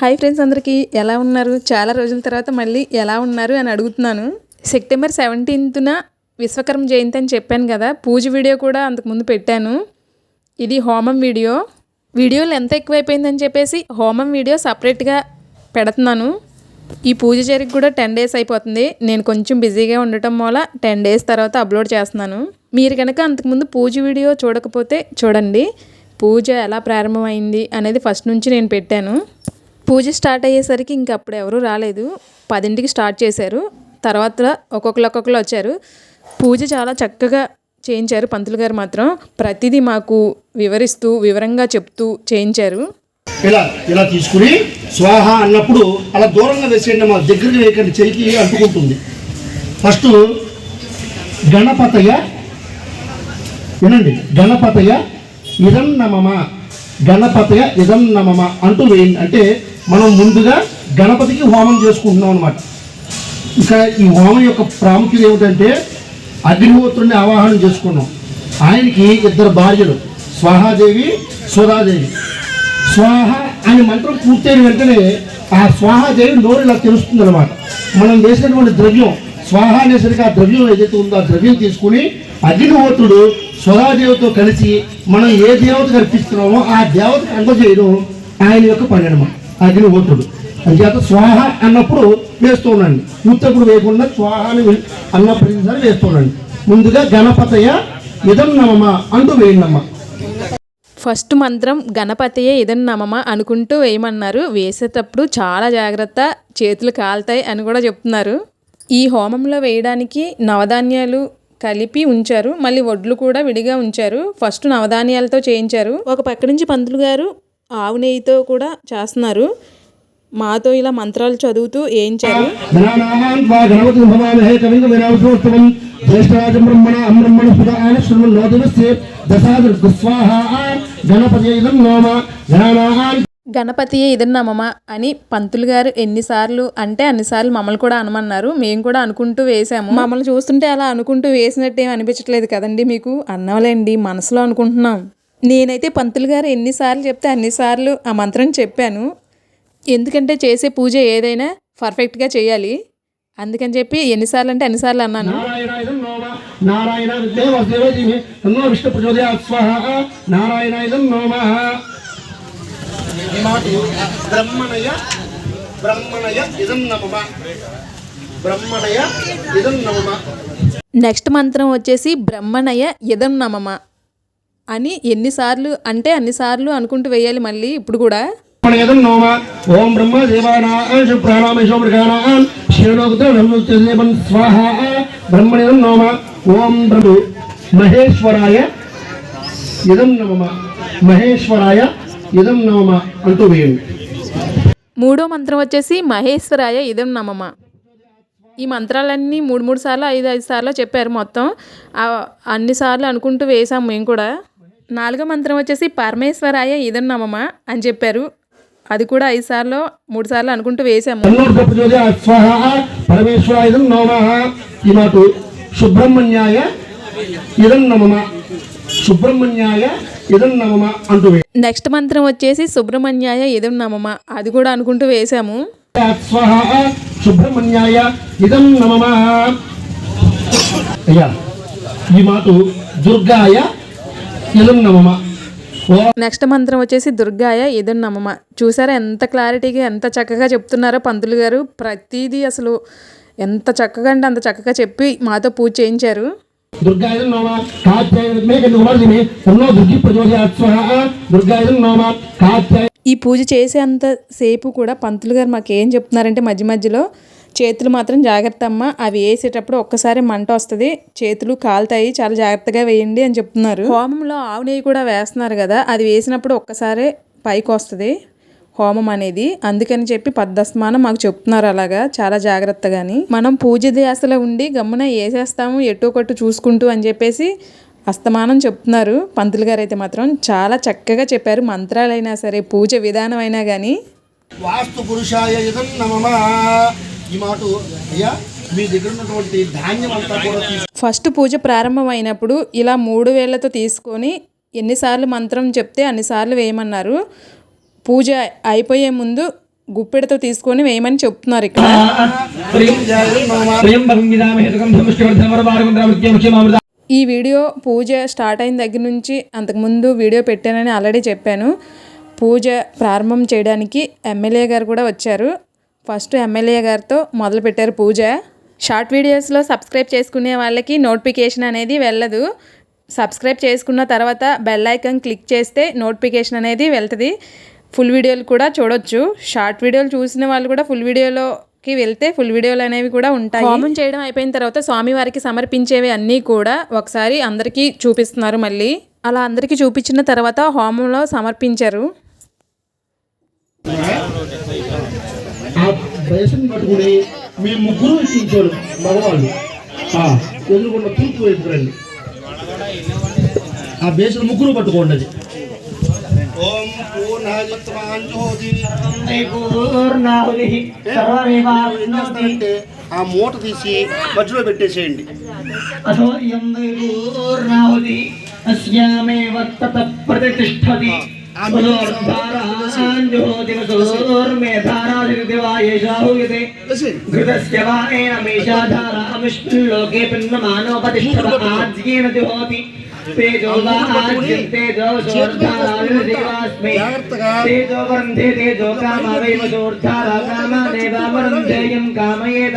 Hi friends అందరికీ ఎలా ఉన్నారు? చాలా రోజుల తర్వాత మళ్ళీ ఎలా ఉన్నారు అని అడుగుతున్నాను. సెప్టెంబర్ సెవెంటీన్త్న విశ్వకర్మ జయంతి అని చెప్పాను కదా పూజ వీడియో కూడా అంతకుముందు పెట్టాను. ఇది హోమం వీడియో. వీడియోలు ఎంత ఎక్కువైపోయిందని చెప్పేసి హోమం వీడియో సపరేట్గా పెడుతున్నాను. ఈ పూజ జరిగి కూడా టెన్ డేస్ అయిపోతుంది. నేను కొంచెం బిజీగా ఉండటం వల్ల టెన్ డేస్ తర్వాత అప్లోడ్ చేస్తున్నాను. మీరు కనుక అంతకుముందు పూజ వీడియో చూడకపోతే చూడండి. పూజ ఎలా ప్రారంభమైంది అనేది ఫస్ట్ నుంచి నేను పెట్టాను. పూజ స్టార్ట్ అయ్యేసరికి ఇంక అప్పుడు ఎవరు రాలేదు. పదింటికి స్టార్ట్ చేశారు. తర్వాత ఒక్కొక్కరు ఒక్కొక్కరు వచ్చారు. పూజ చాలా చక్కగా చేయించారు పంతులు గారు మాత్రం. ప్రతిదీ మాకు వివరిస్తూ వివరంగా చెప్తూ చేయించారు. ఇలా ఇలా తీసుకుని స్వాహ అన్నప్పుడు అలా దూరంగా వేసేయండి మా దగ్గరికి వేయకండి చెయ్యికి అంటుకుంటుంది. ఫస్ట్ గణపతయ వినండి గణపతయ ఇదం నమమ గణపతయ ఇదం నమమ అంటూ వేయండి. అంటే మనం ముందుగా గణపతికి హోమం చేసుకుంటున్నాం అనమాట ఇంకా ఈ హోమం యొక్క ప్రాముఖ్యత ఏమిటంటే అగ్నిహోత్రుడిని ఆవాహనం చేసుకున్నాం. ఆయనకి ఇద్దరు భార్యలు స్వాహాదేవి సుధాదేవి స్వాహ అనే మంత్రం పూర్తయిన వెంటనే ఆ స్వాహాదేవి నోరు ఇలా తెలుస్తుంది అనమాట మనం వేసినటువంటి ద్రవ్యం స్వాహ అనేసరికి ఆ ద్రవ్యం ఏదైతే ఉందో ఆ ద్రవ్యం తీసుకుని అగ్నిహోత్రుడు స్వరాదేవితో కలిసి మనం ఏ దేవతకు అర్పిస్తున్నామో ఆ దేవతకు అందజేయడం ఆయన యొక్క పని అనమాట అగ్నిహోత్రుడు అంచేత స్వాహ అన్నప్పుడు వేస్తూ ఉండండి ఉత్తప్పుడు వేయకుండా స్వాహ అని అన్న ప్రతిసారి వేస్తూ ఉండండి ముందుగా గణపతయ ఇదం నమమ అంటూ వేయండమ్మా ఫస్ట్ మంత్రం గణపతియే ఇదని నమమ అనుకుంటూ వేయమన్నారు. వేసేటప్పుడు చాలా జాగ్రత్త చేతులు కాలుతాయి అని కూడా చెప్తున్నారు. ఈ హోమంలో వేయడానికి నవధాన్యాలు కలిపి ఉంచారు. మళ్ళీ వడ్లు కూడా విడిగా ఉంచారు. ఫస్ట్ నవధాన్యాలతో చేయించారు. ఒక పక్క నుంచి పంతులు గారు ఆవు నెయ్యితో కూడా చేస్తున్నారు. మాతో ఇలా మంత్రాలు చదువుతూ వినామసోత్సవం జ్యేష్ఠరాజం బ్రహ్మణ స్వాహ గణపతి ఇదం నోమ గణపతియే ఇదన్నమమ అని పంతులు గారు ఎన్నిసార్లు అంటే అన్నిసార్లు మమ్మల్ని కూడా అనమన్నారు. మేము కూడా అనుకుంటూ వేసాము. మమ్మల్ని చూస్తుంటే అలా అనుకుంటూ వేసినట్టు ఏం అనిపించట్లేదు కదండి మీకు? అన్నవలేండి మనసులో అనుకుంటున్నాం. నేనైతే పంతులు గారు ఎన్నిసార్లు చెప్తే అన్నిసార్లు ఆ మంత్రం చెప్పాను. ఎందుకంటే చేసే పూజ ఏదైనా పర్ఫెక్ట్గా చేయాలి. అందుకని చెప్పి ఎన్నిసార్లు అంటే అన్నిసార్లు అన్నాను. ఇదం ఇదం ఇదం ఇదం నెక్స్ట్ మంత్రం వచ్చేసి బ్రహ్మణయ యదం నమమ. అని ఎన్నిసార్లు అంటే అన్నిసార్లు అనుకుంటూ వేయాలి మళ్ళీ ఇప్పుడు కూడా. ఓం బ్రహ్మ స్వాహ నోమ ఓం బ్రహ్మ మహేశ్వరాయ ఇదం నమమ మహేశ్వరాయ ఇదం నమమ అంటూ వేయండి. మూడో మంత్రం వచ్చేసి మహేశ్వరాయ ఇదం నమమ ఈ మంత్రాలన్నీ మూడు మూడు సార్లు ఐదు ఐదు సార్లు చెప్పారు మొత్తం. ఆ అన్ని సార్లు అనుకుంటూ వేసాం మేము కూడా. నాలుగో మంత్రం వచ్చేసి పరమేశ్వరాయ ఇదం నమమ అని చెప్పారు. అది కూడా ఐదు సార్లు మూడు సార్లు అనుకుంటూ వేసాము. సుబ్రహ్మణ్యాయ ఇదం నమమ సుబ్రహ్మణ్యాయ ఇదం నమమ అంటూ నెక్స్ట్ మంత్రం వచ్చేసి సుబ్రహ్మణ్యాయ ఇదం నమమ అది కూడా అనుకుంటూ వేసాము. సుబ్రహ్మణ్యాయ ఇదం నమమ అయ్యా ఈ మాట దుర్గాయ నెక్స్ట్ మంత్రం వచ్చేసి దుర్గాయ ఇదం నమమ చూసారా ఎంత క్లారిటీగా ఎంత చక్కగా చెప్తున్నారో పంతులు గారు. ప్రతిదీ అసలు ఎంత చక్కగా అంటే అంత చక్కగా చెప్పి మాతో పూజ చేయించారు. దుర్గాయ నమ దుర్గి ఈ పూజ చేసేంత సేపు కూడా పంతులు గారు మాకు ఏం చెప్తున్నారంటే మధ్య మధ్యలో చేతులు మాత్రం జాగ్రత్త అమ్మ అవి వేసేటప్పుడు ఒక్కసారి మంట వస్తుంది. చేతులు కాలుతాయి. చాలా జాగ్రత్తగా వేయండి అని చెప్తున్నారు. హోమంలో ఆవు నెయ్యి కూడా వేస్తున్నారు కదా అది వేసినప్పుడు ఒక్కసారే పైకి వస్తుంది హోమం అనేది. అందుకని చెప్పి పద్దస్తమానం మాకు చెప్తున్నారు అలాగా చాలా జాగ్రత్తగాని. మనం పూజ ధ్యాసలో ఉండి గమ్మున వేసేస్తాము ఎటో కొట్టు చూసుకుంటూ అని చెప్పేసి అస్తమానం చెప్తున్నారు. పంతులు గారు అయితే మాత్రం చాలా చక్కగా చెప్పారు. మంత్రాలైనా సరే పూజ విధానం అయినా కానీ వాస్తు పురుషాయ ఫస్ట్ పూజ ప్రారంభమైనప్పుడు ఇలా మూడు వేళ్ళతో తీసుకొని ఎన్నిసార్లు మంత్రం చెప్తే అన్నిసార్లు వేయమన్నారు. పూజ అయిపోయే ముందు గుప్పెడతో తీసుకొని వేయమని చెప్తున్నారు ఇక్కడ. ఈ వీడియో పూజ స్టార్ట్ అయిన దగ్గర నుంచి అంతకుముందు వీడియో పెట్టానని ఆల్రెడీ చెప్పాను. పూజ ప్రారంభం చేయడానికి ఎమ్మెల్యే గారు కూడా వచ్చారు. ఫస్ట్ ఎమ్మెల్యే గారితో మొదలుపెట్టారు పూజ. షార్ట్ వీడియోస్లో సబ్స్క్రైబ్ చేసుకునే వాళ్ళకి నోటిఫికేషన్ అనేది వెళ్ళదు. సబ్స్క్రైబ్ చేసుకున్న తర్వాత బెల్ ఐకన్ క్లిక్ చేస్తే నోటిఫికేషన్ అనేది వెళ్తుంది. ఫుల్ వీడియోలు కూడా చూడొచ్చు. షార్ట్ వీడియోలు చూసిన వాళ్ళు కూడా ఫుల్ వీడియోలోకి వెళ్తే ఫుల్ వీడియోలు అనేవి కూడా ఉంటాయి. హోమం చేయడం అయిపోయిన తర్వాత స్వామివారికి సమర్పించేవి అన్నీ కూడా ఒకసారి అందరికీ చూపిస్తున్నారు మళ్ళీ. అలా అందరికీ చూపించిన తర్వాత హోమంలో సమర్పించారు. ఆ దశను పట్టుకుని మీ ముగ్గురు ఇచ్చించారు మగవాళ్ళు. ఎదురుకున్న తూర్పు వైపు రండి. ఆ బేసులు ముగ్గురు పట్టుకోండి అది. ఆ మూట తీసి మధ్యలో పెట్టేసేయండి. అసోయం పూర్ణాహుది అస్యామే వర్తత ప్రతిష్టది घृतस्य वा एनमेषा धारा अमिष्टुल्लोके पिण्डमानोपतिष्ठवाज्येन जुहोति तेजो वा आज्यन्तेजो जोर्धाराविर्देवास्मै तेजो वर्न्धे तेजो कामवैव जोर्धारा कामा देवामरन्धेयं कामयेत।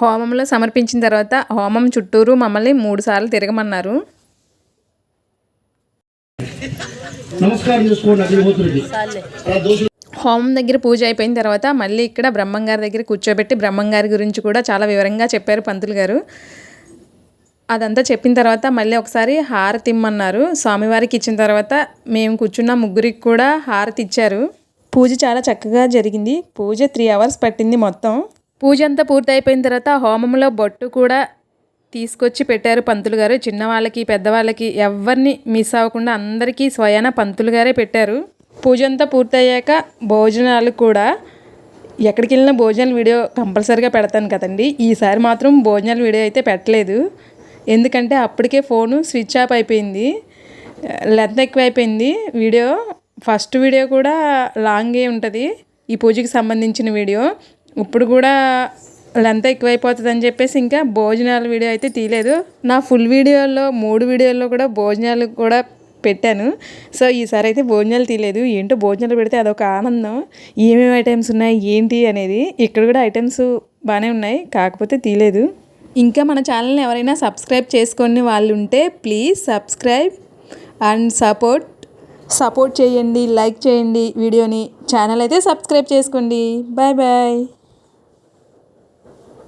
హోమంలో సమర్పించిన తర్వాత హోమం చుట్టూరు మమ్మల్ని మూడు సార్లు తిరగమన్నారు. హోమం దగ్గర పూజ అయిపోయిన తర్వాత మళ్ళీ ఇక్కడ బ్రహ్మంగారి దగ్గర కూర్చోబెట్టి బ్రహ్మంగారి గురించి కూడా చాలా వివరంగా చెప్పారు పంతులు గారు. అదంతా చెప్పిన తర్వాత మళ్ళీ ఒకసారి హారతి ఇమ్మన్నారు. స్వామివారికి ఇచ్చిన తర్వాత మేము కూర్చున్న ముగ్గురికి కూడా హారతి ఇచ్చారు. పూజ చాలా చక్కగా జరిగింది. పూజ త్రీ అవర్స్ పట్టింది మొత్తం. పూజ అంతా పూర్తి అయిపోయిన తర్వాత హోమంలో బొట్టు కూడా తీసుకొచ్చి పెట్టారు పంతులు గారు. చిన్నవాళ్ళకి పెద్దవాళ్ళకి ఎవరిని మిస్ అవ్వకుండా అందరికీ స్వయాన పంతులు గారే పెట్టారు. పూజ అంతా పూర్తయ్యాక భోజనాలు కూడా ఎక్కడికి వెళ్ళిన భోజనాల వీడియో కంపల్సరీగా పెడతాను కదండి. ఈసారి మాత్రం భోజనాల వీడియో అయితే పెట్టలేదు. ఎందుకంటే అప్పటికే ఫోను స్విచ్ ఆఫ్ అయిపోయింది. లెంత్ ఎక్కువ అయిపోయింది వీడియో ఫస్ట్ వీడియో కూడా లాంగే ఉంటుంది. ఈ పూజకి సంబంధించిన వీడియో. ఇప్పుడు కూడా లెంత్ ఎక్కువైపోతుంది అని చెప్పేసి ఇంకా భోజనాల వీడియో అయితే తీయలేదు. నా ఫుల్ వీడియోలో మూడు వీడియోల్లో కూడా భోజనాలు కూడా పెట్టాను. సో ఈసారి అయితే భోజనాలు తీయలేదు. ఏంటో భోజనాలు పెడితే అదొక ఆనందం. ఏమేమి ఐటమ్స్ ఉన్నాయి ఏంటి అనేది ఇక్కడ కూడా ఐటమ్స్ బాగానే ఉన్నాయి. కాకపోతే తీయలేదు. ఇంకా మన ఛానల్ని ఎవరైనా సబ్స్క్రైబ్ చేసుకొని వాళ్ళు ఉంటే please subscribe and support. Support చేయండి లైక్ చేయండి వీడియోని. ఛానల్ అయితే సబ్స్క్రైబ్ చేసుకోండి. Bye bye.